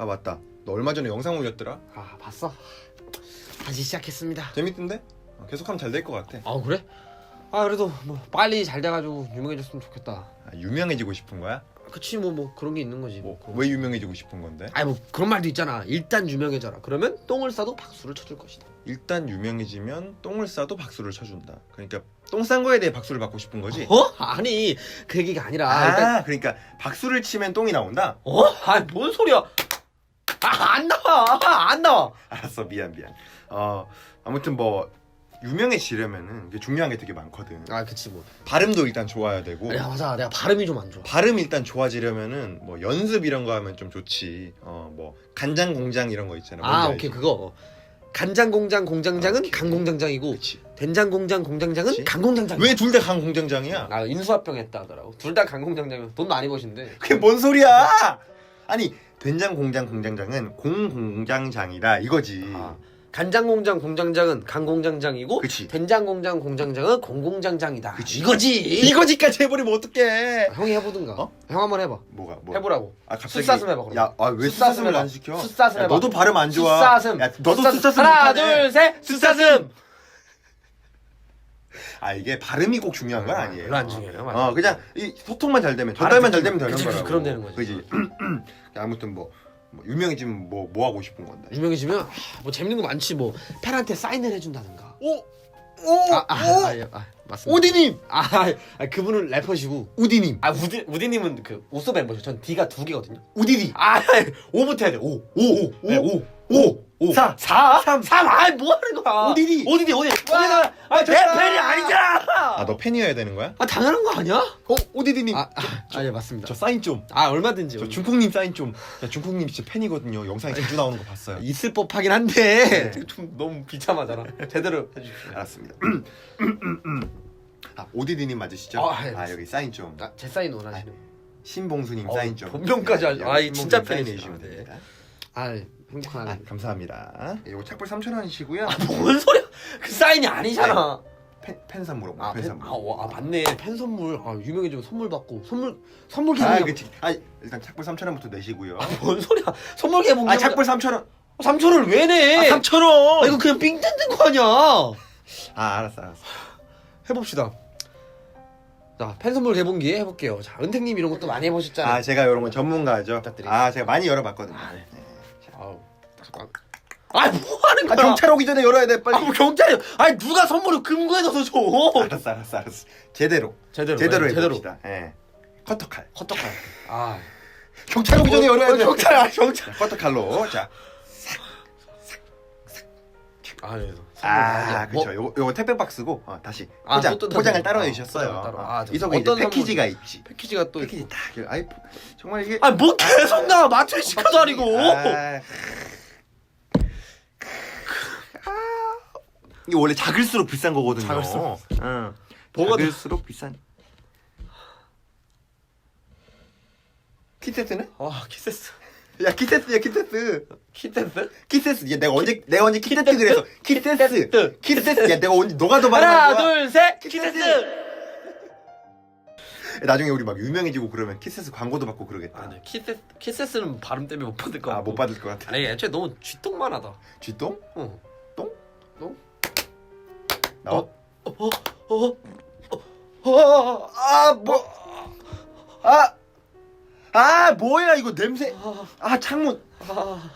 아 맞다. 너 얼마 전에 영상 올렸더라. 아 봤어? 다시 시작했습니다. 재밌던데? 어, 계속하면 잘 될 것 같아. 아 그래? 아 그래도 뭐 빨리 잘 돼가지고 유명해졌으면 좋겠다. 아, 유명해지고 싶은 거야? 그치 뭐 뭐 그런 게 있는 거지. 뭐 뭐. 왜 유명해지고 싶은 건데? 아니 뭐 그런 말도 있잖아. 일단 유명해져라. 그러면 똥을 싸도 박수를 쳐줄 것이다. 일단 유명해지면 똥을 싸도 박수를 쳐준다. 그러니까 똥 싼 거에 대해 박수를 받고 싶은 거지? 어? 아니 그 얘기가 아니라 아, 일단 그러니까 박수를 치면 똥이 나온다? 어? 아니 뭔 소리야? 아 안 나와 안 나와. 알았어 미안 미안. 어 아무튼 뭐 유명해지려면은 이게 중요한 게 되게 많거든. 아 그치 뭐. 발음도 일단 좋아야 되고 야 맞아 내가 발음이 좀 안 좋아. 발음이 일단 좋아지려면은 뭐 연습 이런 거 하면 좀 좋지. 어 뭐 간장 공장 이런 거 있잖아. 아 뭔지 오케이 알지? 그거. 간장 공장 공장장은 오케이. 강 공장장이고 그치. 된장 공장 공장장은 그치. 강 공장장. 왜 둘다강 공장장이야? 아 인수합병 했다 하더라고. 둘다강 공장장이면 돈 많이 버신대. 그게 뭔 소리야? 아니 된장 공장 공장장은 공 공장장이다 이거지. 아, 간장 공장 공장장은 강 공장장이고 그치. 된장 공장 공장장은 공 공장장이다. 그치. 이거지. 이거지까지 해버리면 어떡해? 형이 해보든가. 어? 형 한번 해봐. 뭐가 뭐? 해보라고. 아 갑자기 숫사슴 해봐, 그럼. 야, 아, 왜 숫사슴 숫사슴을. 안 시켜? 숫사슴 야, 해봐. 너도 발음 안 좋아. 숫사슴. 야, 너도 숫사슴. 숫사슴 하나 못하네. 둘 셋. 숫사슴. 아 이게 발음이 꼭 중요한 건 아니에요. 별로 안 중요해요, 맞아. 어 그냥 이 소통만 잘 되면 전달만 잘 되면 되는 그치, 그치, 거라고. 그럼 되는 거지. 그지. 아무튼 뭐, 뭐 유명해지면 뭐 뭐 하고 싶은 건데. 유명해지면 하, 뭐 재밌는 거 많지 뭐 팬한테 사인을 해준다든가. 오, 오, 아, 아, 아, 예, 아 맞습니다. 오디님, 아, 아, 그분은 래퍼시고. 우디님, 아 우디 우디님은 그 오스 멤버죠. 전 D가 두 개거든요. 우디디. 아, 오부터 해야 돼. 오, 오, 오, 네, 오, 오, 오, 사, 사, 삼. 삼. 아, 뭐 하는 거야? 어디디? 어디디, 어디? 어디가? 아, 아니잖아. 아 너 팬이어야 되는 거야? 아, 당연한 거 아니야? 어, 오디디님. 아, 아, 아, 예, 맞습니다. 저 사인 좀. 아, 얼마든지. 저 중국님 사인 좀. 야, 중국님 진짜 팬이거든요. 영상에 자주 나오는 거 봤어요. 있을 법하긴 한데 네. 좀 너무 비참하잖아. 제대로 해주십시오. 알았습니다. 아 오디디님 맞으시죠? 아, 예, 아 여기 사인 좀. 아, 제 사인 원하시는. 신봉수님 어, 사인 좀. 본명까지 하죠. 여기 아, 이 진짜 신봉수님 팬이시다. 주시면 됩니다. 아, 행복한. 아, 감사합니다. 이거 착불 3천 원이시고요. 뭔 소리야? 그 사인이 아니잖아. 팬, 팬 선물 아, 팬 팬, 선물. 아, 와, 아, 맞네. 팬 선물. 아, 유명해지면 선물 받고 선물 선물 아, 개봉. 그치. 아, 일단 착불 3천 원부터 내시고요. 뭔 소리야? 선물 개봉. 아, 착불 3천 원. 3천을 왜 내? 아, 3천 원. 아, 이거 그냥 삥 뜯는 거 아니야? 아, 알았어, 알았어. 해봅시다. 자, 팬 선물 개봉기 해볼게요. 자, 은택님 이런 것도 많이 해보셨잖아요. 아, 제가 이런 건 전문가죠. 부탁드리겠습니다. 아, 제가 많이 열어봤거든요. 아, 네. 아우, 잠깐. 아, 뭐 하는 아, 거야? 경찰 오기 전에 열어야 돼, 빨리. 아, 뭐 경찰이? 아니 누가 선물을 금고에 넣어서 줘? 알았어, 알았어, 알았어. 제대로. 제대로, 제대로 네, 제대로. 해봅시다. 예. 커터칼. 헛떡할. 아, 경찰 오기 전에 열어야 돼. 경찰, 아, 경찰. 자, 커터칼로. 자. 아, 네. 아, 뭐, 그렇죠. 요거, 요거 택배 박스고 어, 다시 아, 포장 또 뜯어서. 포장을 따로 아. 포장을 따로. 어, 아, 저- 이 속에 이제 어떤 패키지가 있지. 패키지가 또 패키지. 딱 아이 정말 이게 아, 뭐 계속 나와 마트에 시켜다니고. 아, 이게 원래 작을수록 비싼 거거든요. 작을수록. 응. 뭐가 작을수록 비싼. 키세스네? 아, 키세스. 야 키세스야 키세스. 키세스? 키세스. 야 내가 언제 내가 언제 키세스 그래서 키세스. 키세스. 키세스. 야 내가 언제 너가 더 하나, 말하는 거야. 둘, 셋. 키세스. 키세스. 나중에 우리 막 유명해지고 그러면 키세스 광고도 받고 그러겠다. 아, 네. 키세스 키세스는 발음 때문에 못 받을 거 아. 못 받을 것 같아. 아니, 애초에 너무 쥐똥만 하다. 쥐똥? 어. 똥? 똥? 나와. 어, 어, 어, 어, 아, 뭐, 아! 아 뭐야 이거 냄새 아, 아 창문 아,